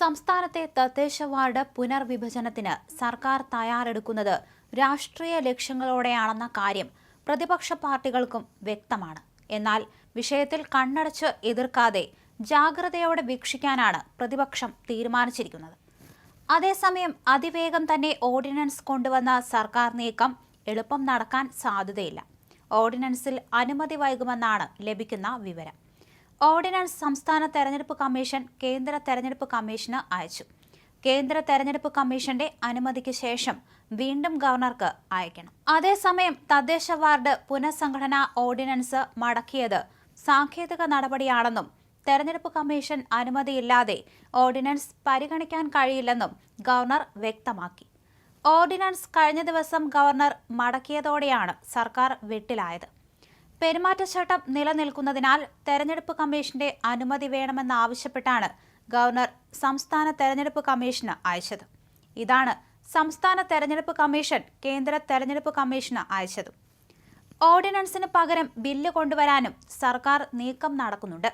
സംസ്ഥാനത്തെ തദ്ദേശ വാർഡ് പുനർവിഭജനത്തിന് സർക്കാർ തയ്യാറെടുക്കുന്നത് രാഷ്ട്രീയ ലക്ഷ്യങ്ങളോടെയാണെന്ന കാര്യം പ്രതിപക്ഷ പാർട്ടികൾക്കും വ്യക്തമാണ്. എന്നാൽ വിഷയത്തിൽ കണ്ണടച്ച് എതിർക്കാതെ ജാഗ്രതയോടെ വീക്ഷിക്കാനാണ് പ്രതിപക്ഷം തീരുമാനിച്ചിരിക്കുന്നത്. അതേസമയം അതിവേഗം തന്നെ ഓർഡിനൻസ് കൊണ്ടുവന്ന സർക്കാർ നീക്കം എളുപ്പം നടക്കാൻ സാധ്യതയില്ല. ഓർഡിനൻസിൽ അനുമതി വൈകുമെന്നാണ് ലഭിക്കുന്ന വിവരം. ഓർഡിനൻസ് സംസ്ഥാന തെരഞ്ഞെടുപ്പ് കമ്മീഷൻ കേന്ദ്ര തെരഞ്ഞെടുപ്പ് കമ്മീഷന് അയച്ചു. കേന്ദ്ര തെരഞ്ഞെടുപ്പ് കമ്മീഷന്റെ അനുമതിക്ക് ശേഷം വീണ്ടും ഗവർണർക്ക് അയക്കണം. അതേസമയം തദ്ദേശ വാർഡ് പുനഃസംഘടനാ ഓർഡിനൻസ് മടക്കിയത് സാങ്കേതിക നടപടിയാണെന്നും തെരഞ്ഞെടുപ്പ് കമ്മീഷൻ അനുമതിയില്ലാതെ ഓർഡിനൻസ് പരിഗണിക്കാൻ കഴിയില്ലെന്നും ഗവർണർ വ്യക്തമാക്കി. ഓർഡിനൻസ് കഴിഞ്ഞ ദിവസം ഗവർണർ മടക്കിയതോടെയാണ് സർക്കാർ വെട്ടിലായത്. പെരുമാറ്റച്ചട്ടം നിലനിൽക്കുന്നതിനാൽ തെരഞ്ഞെടുപ്പ് കമ്മീഷന്റെ അനുമതി വേണമെന്നാവശ്യപ്പെട്ടാണ് ഗവർണർ സംസ്ഥാന തെരഞ്ഞെടുപ്പ് കമ്മീഷന് അയച്ചത്. ഇതാണ് സംസ്ഥാന തെരഞ്ഞെടുപ്പ് കമ്മീഷൻ കേന്ദ്ര തെരഞ്ഞെടുപ്പ് കമ്മീഷന് അയച്ചത്. ഓർഡിനൻസിന് പകരം ബില്ല് കൊണ്ടുവരാനും സർക്കാർ നീക്കം നടക്കുന്നുണ്ട്.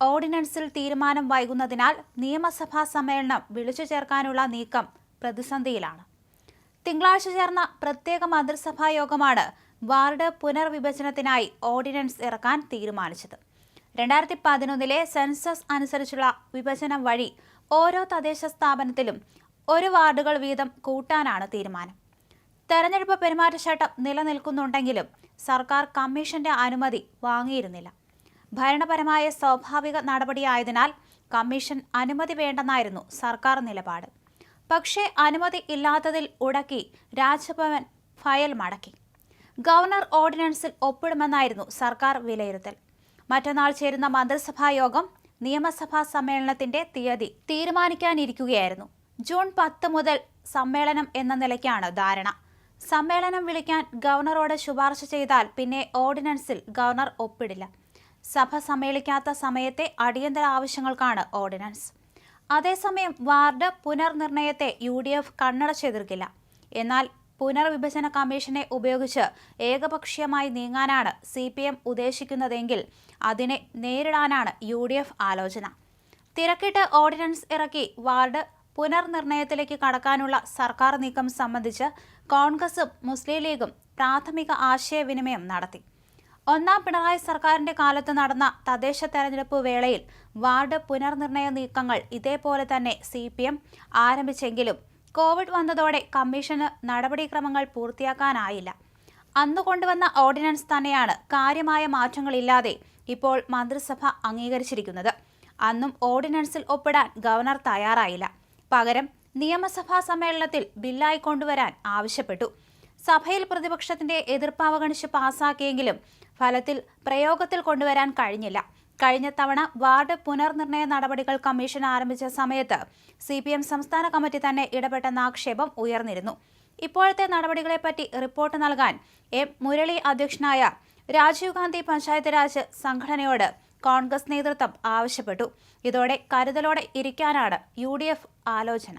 ഓർഡിനൻസിൽ തീരുമാനം വൈകുന്നതിനാൽ നിയമസഭാ സമ്മേളനം വിളിച്ചു ചേർക്കാനുള്ള നീക്കം പ്രതിസന്ധിയിലാണ്. തിങ്കളാഴ്ച ചേർന്ന പ്രത്യേക മന്ത്രിസഭാ യോഗമാണ് വാർഡ് പുനർവിഭജനത്തിനായി ഓർഡിനൻസ് ഇറക്കാൻ തീരുമാനിച്ചത്. രണ്ടായിരത്തി പതിനൊന്നിലെ സെൻസസ് അനുസരിച്ചുള്ള വിഭജനം വഴി ഓരോ തദ്ദേശ സ്ഥാപനത്തിലും ഒരു വാർഡുകൾ വീതം കൂട്ടാനാണ് തീരുമാനം. തെരഞ്ഞെടുപ്പ് പെരുമാറ്റച്ചട്ടം നിലനിൽക്കുന്നുണ്ടെങ്കിലും സർക്കാർ കമ്മീഷന്റെ അനുമതി വാങ്ങിയിരുന്നില്ല. ഭരണപരമായ സ്വാഭാവിക നടപടിയായതിനാൽ കമ്മീഷൻ അനുമതി വേണ്ടെന്നായിരുന്നു സർക്കാർ നിലപാട്. പക്ഷേ അനുമതി ഇല്ലാത്തതിൽ ഉടക്കി രാജ്ഭവൻ ഫയൽ മടക്കി. ഗവർണർ ഓർഡിനൻസിൽ ഒപ്പിടുമെന്നായിരുന്നു സർക്കാർ വിലയിരുത്തൽ. മറ്റന്നാൾ ചേരുന്ന മന്ത്രിസഭാ യോഗം നിയമസഭാ സമ്മേളനത്തിന്റെ തീയതി തീരുമാനിക്കാനിരിക്കുകയായിരുന്നു. ജൂൺ പത്ത് മുതൽ സമ്മേളനം എന്ന നിലയ്ക്കാണ് ധാരണ. സമ്മേളനം വിളിക്കാൻ ഗവർണറോട് ശുപാർശ ചെയ്താൽ പിന്നെ ഓർഡിനൻസിൽ ഗവർണർ ഒപ്പിടില്ല. സഭ സമ്മേളിക്കാത്ത സമയത്തെ അടിയന്തര ആവശ്യങ്ങൾക്കാണ് ഓർഡിനൻസ്. അതേസമയം വാർഡ് പുനർനിർണയത്തെ യു ഡി എഫ് കണ്ണടച്ചെതിർക്കില്ല എന്നാൽ പുനർവിഭജന കമ്മീഷനെ ഉപയോഗിച്ച് ഏകപക്ഷീയമായി നീങ്ങാനാണ് സി പി എം ഉദ്ദേശിക്കുന്നതെങ്കിൽ അതിനെ നേരിടാനാണ് യു ഡി എഫ് ആലോചന. തിരക്കിട്ട് ഓർഡിനൻസ് ഇറക്കി വാർഡ് പുനർനിർണയത്തിലേക്ക് കടക്കാനുള്ള സർക്കാർ നീക്കം സംബന്ധിച്ച് കോൺഗ്രസും മുസ്ലിം ലീഗും പ്രാഥമിക ആശയവിനിമയം നടത്തി. ഒന്നാം പിണറായി സർക്കാരിന്റെ കാലത്ത് നടന്ന തദ്ദേശ തെരഞ്ഞെടുപ്പ് വേളയിൽ വാർഡ് പുനർനിർണയ നീക്കങ്ങൾ ഇതേപോലെ തന്നെ സി ആരംഭിച്ചെങ്കിലും കോവിഡ് വന്നതോടെ കമ്മീഷന് നടപടിക്രമങ്ങൾ പൂർത്തിയാക്കാനായില്ല. അന്ന് കൊണ്ടുവന്ന ഓർഡിനൻസ് തന്നെയാണ് കാര്യമായ മാറ്റങ്ങളില്ലാതെ ഇപ്പോൾ മന്ത്രിസഭ അംഗീകരിച്ചിരിക്കുന്നത്. അന്നും ഓർഡിനൻസിൽ ഒപ്പിടാൻ ഗവർണർ തയ്യാറായില്ല. പകരം നിയമസഭാ സമ്മേളനത്തിൽ ബില്ലായി കൊണ്ടുവരാൻ ആവശ്യപ്പെട്ടു. സഭയിൽ പ്രതിപക്ഷത്തിന്റെ എതിർപ്പ് അവഗണിച്ച് പാസാക്കിയെങ്കിലും ഫലത്തിൽ പ്രയോഗത്തിൽ കൊണ്ടുവരാൻ കഴിഞ്ഞില്ല. കഴിഞ്ഞ തവണ വാർഡ് പുനർനിർണയ നടപടികൾ കമ്മീഷൻ ആരംഭിച്ച സമയത്ത് സി പി എം സംസ്ഥാന കമ്മിറ്റി തന്നെ ഇടപെട്ടെന്ന ആക്ഷേപം ഉയർന്നിരുന്നു. ഇപ്പോഴത്തെ നടപടികളെപ്പറ്റി റിപ്പോർട്ട് നൽകാൻ എം മുരളി അധ്യക്ഷനായ രാജീവ് ഗാന്ധി പഞ്ചായത്ത് രാജ് സംഘടനയോട് കോൺഗ്രസ് നേതൃത്വം ആവശ്യപ്പെട്ടു. ഇതോടെ കരുതലോടെ ഇരിക്കാനാണ് യു ആലോചന.